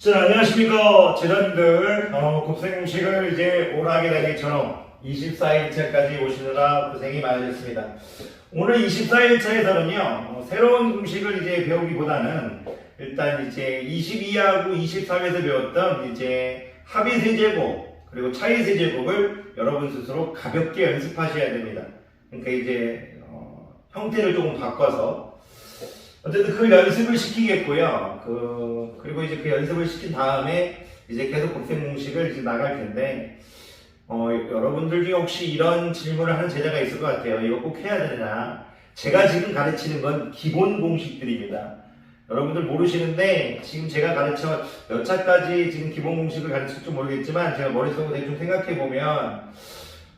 자, 안녕하십니까. 제자님들, 어, 곱셈 공식을 이제 하게 되기처럼 24일차까지 오시느라 고생이 많으셨습니다. 오늘 24일차에서는요, 어, 새로운 공식을 이제 배우기보다는 일단 이제 22하고 23에서 배웠던 이제 합의 세 제곱, 그리고 차이 세 제곱을 여러분 스스로 가볍게 연습하셔야 됩니다. 그러니까 이제, 어, 형태를 조금 바꿔서 어쨌든 그 연습을 시키겠고요. 그 그리고 이제 그 연습을 시킨 다음에 이제 계속 곱셈 공식을 이제 나갈 텐데 어, 여러분들 중에 혹시 이런 질문을 하는 제자가 있을 것 같아요. 이거 꼭 해야 되나? 제가 지금 가르치는 건 기본 공식들입니다. 여러분들 모르시는데 지금 제가 가르쳐 몇 차까지 지금 기본 공식을 가르칠지 모르겠지만 제가 머릿속으로 대충 생각해 보면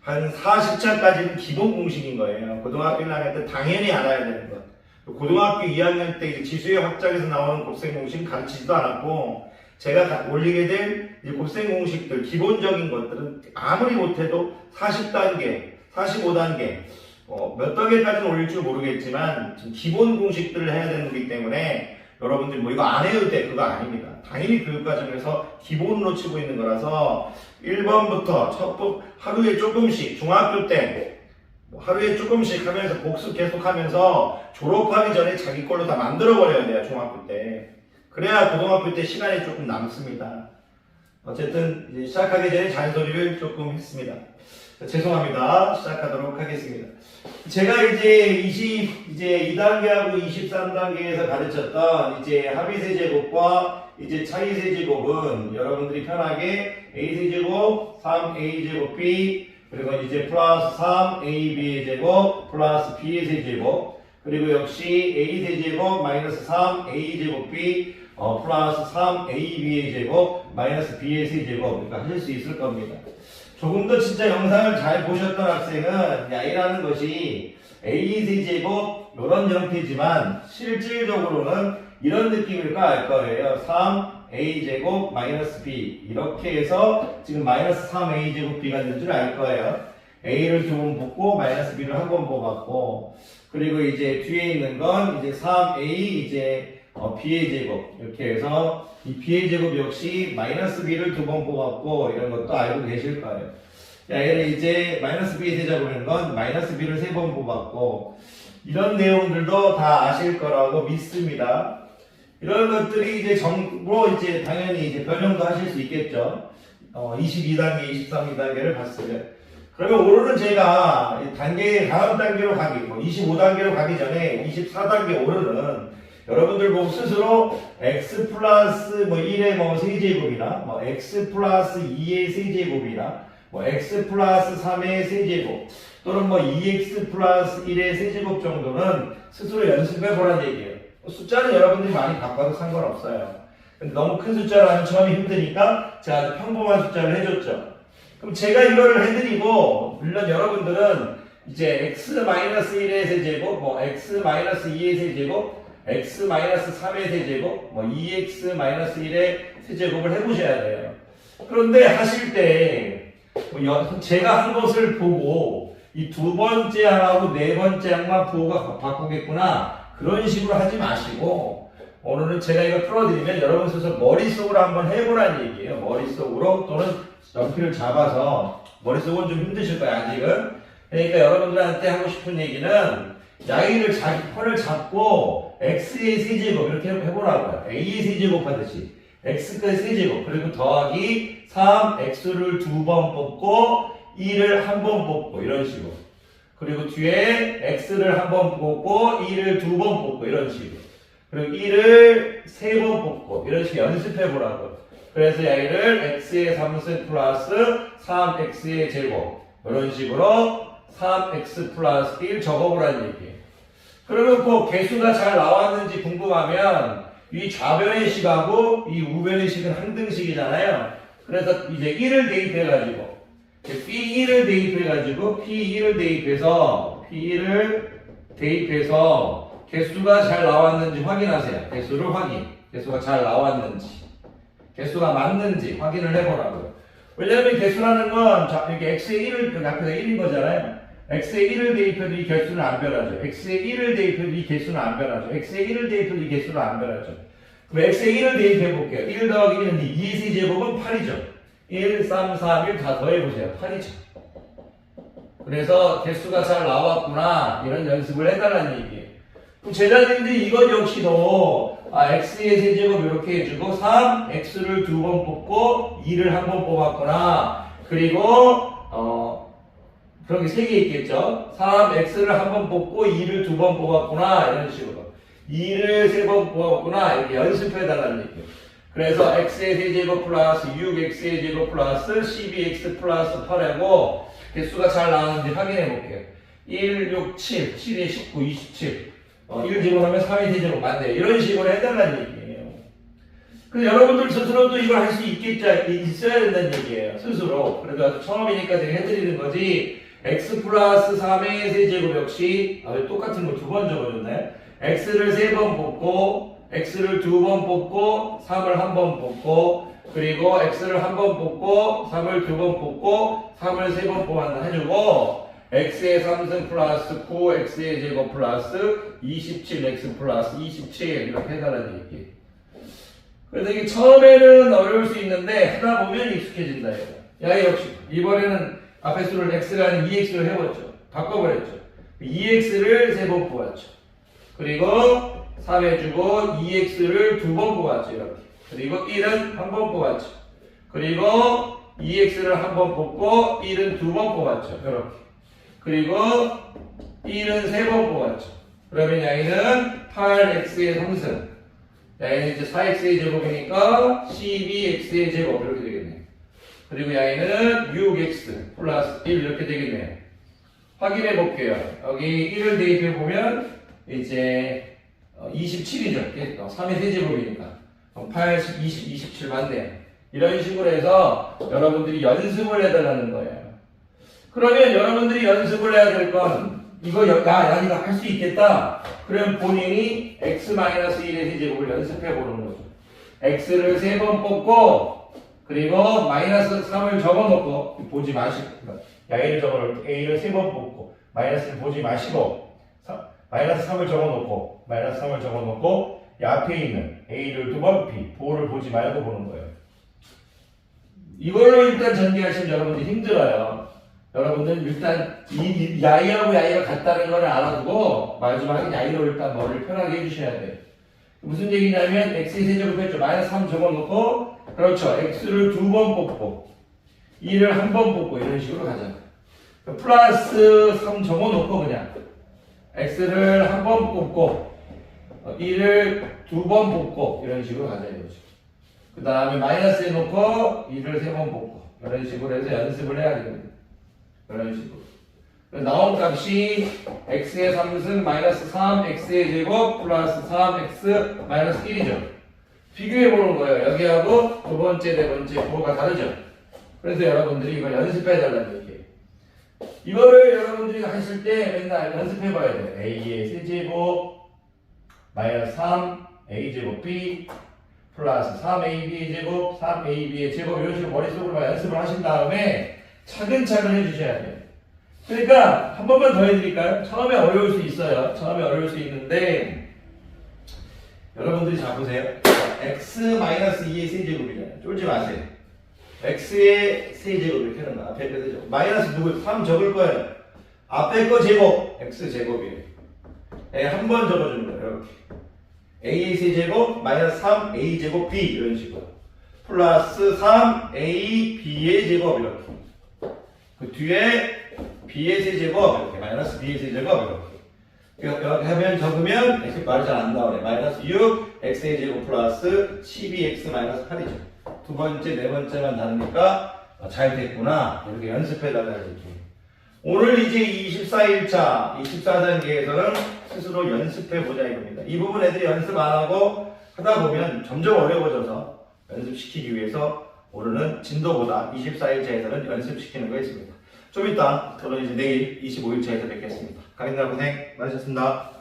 한 40차까지는 기본 공식인 거예요. 고등학교 1학년 때 당연히 알아야 되는 것. 고등학교 2학년 때 지수의 확장에서 나오는 곱셈 공식 가르치지도 않았고 제가 가- 올리게 될 이제 곱셈 공식들 기본적인 것들은 아무리 못해도 40단계, 45단계 어, 몇 단계까지는 올릴 줄 모르겠지만 지금 기본 공식들을 해야 되는 거기 때문에 여러분들 뭐 이거 안 해도 돼 그거 아닙니다. 당연히 교육과정에서 기본으로 치고 있는 거라서 1번부터 첫 번, 하루에 조금씩 중학교 때뭐 하루에 조금씩 하면서 복습 계속하면서 졸업하기 전에 자기 걸로 다 만들어 버려야 돼요 중학교 때. 그래야 고등학교 때 시간이 조금 남습니다. 어쨌든 시작하기 전에 잔소리를 조금 했습니다. 죄송합니다. 시작하도록 하겠습니다. 제가 이제 20 이제 2단계하고 23단계에서 가르쳤던 이제 합의 세 제곱과 이제 차이 세 제곱은 여러분들이 편하게 a 세제곱 3a 제곱 b 그리고 이제 플러스 3ab의 제곱 플러스 b의 세제곱 그리고 역시 a 세제곱 마이너스 3a 제곱 b 어, 플러스 3ab의 제곱 마이너스 b의 세제곱 그러니까 하실 수 있을 겁니다. 조금 더 진짜 영상을 잘 보셨던 학생은 A라는 것이 A 세제곱 이런 형태지만 실질적으로는 이런 느낌일 거알 거예요. 3A 제곱 마이너스 B 이렇게 해서 지금 마이너스 3A 제곱 B가 있는 줄알 거예요. A를 두 번 뽑고 마이너스 B를 한 번 뽑았고 그리고 이제 뒤에 있는 건 이제 3A 이제 어, B의 제곱 이렇게 해서 이 B의 제곱 역시 마이너스 B를 두 번 뽑았고 이런 것도 알고 계실 거예요. 자, 얘를 이제 마이너스 B의 세제곱인 건 마이너스 B를 세 번 뽑았고 이런 내용들도 다 아실 거라고 믿습니다. 이런 것들이 이제 정로 이제 당연히 이제 변형도 하실 수 있겠죠. 어, 22단계, 23단계를 봤으면. 그러면 오늘은 제가 이 단계 다음 단계로 가기, 뭐 25단계로 가기 전에 24단계 오늘은 여러분들 뭐 스스로 x 플러스 뭐 1의 뭐 세제곱이나 뭐 x 플러스 2의 세제곱이나 뭐 x 플러스 3의 세제곱 또는 뭐 2x 플러스 1의 세제곱 정도는 스스로 연습해 보라는 얘기예요. 숫자는 여러분들이 많이 바꿔도 상관없어요. 근데 너무 큰 숫자로 하면 처음에 힘드니까 제가 아주 평범한 숫자를 해줬죠. 그럼 제가 이거를 해드리고 물론 여러분들은 이제 x-1의 세제곱, 뭐 x-2의 세제곱, x-3의 세제곱, 뭐 2x-1의 세제곱을 해보셔야 돼요. 그런데 하실 때뭐 여- 제가 한 것을 보고 이 두 번째 항하고 네 번째 항만 보고가 바꾸겠구나 그런 식으로 하지 마시고 오늘은 제가 이걸 풀어드리면 여러분 스스로 머릿속으로 한번 해보라는 얘기예요. 머릿속으로 또는 연필을 잡아서 머릿속은 좀 힘드실 거예요 아직은. 그러니까 여러분들한테 하고 싶은 얘기는 양의를 자기 편을 잡고 x의 세제곱 이렇게 해보라고요. a의 세제곱 하듯이 x의 세제곱 그리고 더하기 3x를 두 번 뽑고 2를 한 번 뽑고 이런 식으로 그리고 뒤에 x를 한 번 뽑고 2를 두 번 뽑고 이런 식으로 그리고 1을 세 번 뽑고 이런 식으로 연습해 보라고요. 그래서 얘를 x의 3승 플러스 3x의 제곱 이런 식으로 3x 플러스 1 적어보라는 얘기예요. 그러면 그 개수가 잘 나왔는지 궁금하면 이 좌변의 식하고 이 우변의 식은 한 등식이잖아요. 그래서 이제 1을 대입해가지고 P1을 대입해가지고 P1을 대입해서 P1을 대입해서 개수가 잘 나왔는지 확인하세요. 개수를 확인. 개수가 잘 나왔는지. 개수가 맞는지 확인을 해보라고요. 왜냐하면 개수라는 건 자, 이렇게 x의 1을 그 앞에다 1인 거잖아요. x의 1을 대입해도 이 개수는 안 변하죠. x의 1을 대입해도 이 개수는 안 변하죠. x의 1을 대입해도 이 개수는 안 변하죠. 그럼 x에 1을 대입해 볼게요. 1 더하기 1은 2의 세제곱은 8이죠. 1, 3, 3, 1다 더해보세요. 8이죠. 그래서 개수가 잘 나왔구나. 이런 연습을 해달라는 얘기예요. 그럼 제자들인데 이것 역시도 아, x의 세제곱 이렇게 해주고 3, x를 두 번 뽑고 2를 한 번 뽑았구나. 그리고 어 그런 게 세 개 있겠죠. 3, x를 한 번 뽑고 2를 두 번 뽑았구나. 이런 식으로 2를 세 번 뽑았구나. 이렇게 연습해달라는 얘기예요. 그래서 x의 세제곱 플러스 6x의 제곱 플러스 12x 플러스 8하고 개수가 잘 나왔는지 확인해 볼게요. 1, 6, 7, 7에 19, 27. 어, 1 제곱하면 3의 세제곱 맞네요. 이런 식으로 해달라는 얘기예요. 그래서 여러분들 스스로도 이걸 할 수 있겠자, 있어야 된다는 얘기예요. 스스로. 그래서 처음이니까 제가 해드리는 거지. x 플러스 3의 세제곱 역시 아, 왜 똑같은 거두번 적어줬네. x를 세 번 뽑고 x를 두 번 뽑고 3을 한 번 뽑고 그리고 x를 한 번 뽑고 3을 두 번 뽑고 3을 세 번 뽑았나 해주고 x의 3승 플러스 9 x의 제곱 플러스 27x 플러스 27 이렇게 해달라는 얘기. 그래서 이게 처음에는 어려울 수 있는데 하다 보면 익숙해진다 이거. 야 역시 이번에는 앞에 수를 아닌 2x로 해봤죠. 바꿔버렸죠. 2x를 세 번 뽑았죠 그리고 3 해주고 2x를 두 번 뽑았죠 이렇게. 그리고 1은 한 번 뽑았죠. 그리고 2x를 한 번 뽑고 1은 두 번 뽑았죠 이렇게. 그리고 1은 세 번 뽑았죠. 그러면 양이는 8x의 3승. 양이는 이제 4x의 제곱이니까 12x의 제곱 이렇게 되겠네요. 그리고 양이는 6x 플러스 1 이렇게 되겠네요. 확인해 볼게요. 여기 1을 대입해 보면 이제 27이죠. 3의 세제곱이니까. 8, 20, 27 맞네요. 이런 식으로 해서 여러분들이 연습을 해달라는 거예요. 그러면 여러분들이 연습을 해야 될 건 이거 야, 야 이거 할 수 있겠다. 그럼 본인이 x-1의 세제곱을 연습해 보는 거죠. x를 세 번 뽑고 그리고 마이너스 3을 적어놓고 보지 마시고 야 a를 적어놓을 때 a를 세 번 뽑고 마이너스를 보지 마시고 사- 마이너스 3을 적어놓고 마이너스 3을 적어놓고 이 앞에 있는 A를 두 번 B, 보호를 보지 말고 보는 거예요. 이걸로 일단 전개하시면 여러분들이 힘들어요. 여러분들 일단 이, 이 야이하고 야이가 같다는 걸 알아두고 마지막에 야이로 일단 머리를 편하게 해주셔야 돼요. 무슨 얘기냐면 x의 세제곱 했죠. 마이너스 3 적어놓고 그렇죠. x를 두 번 뽑고 2를 한 번 뽑고 이런 식으로 가자. 플러스 3 적어놓고 그냥 x를 한 번 뽑고 1을 두번 뽑고 이런 식으로 가자 이거죠. 그 다음에 마이너스 해놓고 2를 세 번 뽑고 이런 식으로 해서 연습을 해야 됩니다. 이런 식으로. 나온 값이 x의 3승 마이너스 3 x의 제곱 플러스 3x 마이너스 1이죠. 비교해 보는 거예요. 여기하고 두 번째, 네 번째 부호가 다르죠. 그래서 여러분들이 이걸 연습해 달라는 얘기예요. 이거를 여러분들이 하실 때 맨날 연습해 봐야 돼요. a의 세제곱 마이너스 3 a제곱 b 플러스 3ab의 제곱 3ab의 제곱 이런 식으로 머릿속으로 연습을 하신 다음에 차근차근 해주셔야 돼요. 그러니까 한 번만 더 해드릴까요? 처음에 어려울 수 있어요. 처음에 어려울 수 있는데 여러분들이 잘 보세요. x-2의 세제곱이잖아요. 쫄지 마세요. X의 세제곱 이렇게 하는 거 앞에 거 세제곱. 마이너스 누구 3 적을 거예요. 앞에 거 제곱 x 제곱이에요. 예, 한번 적어주는 거예요 이렇게. A의 세제곱 마이너스 3 a 제곱 b 이런 식으로. 플러스 3 a b의 제곱 이렇게. 그 뒤에 b의 세제곱 이렇게. 마이너스 b의 세제곱 이렇게. 이렇게 하면 적으면 이렇게 말이 잘 안 나오네. 마이너스 6 x의 제곱 플러스 12x 마이너스 8이죠 두 번째, 네 번째만 다르니까 아, 잘 됐구나. 이렇게 연습해달라는 얘기. 오늘 이제 24일차, 24단계에서는 스스로 연습해보자 이겁니다. 이 부분 애들이 연습 안 하고 하다 보면 점점 어려워져서 연습시키기 위해서 오늘은 진도보다 24일차에서는 연습시키는 거 있습니다. 좀 이따 저는 이제 내일 25일차에서 뵙겠습니다. 가린날 고생 많으셨습니다.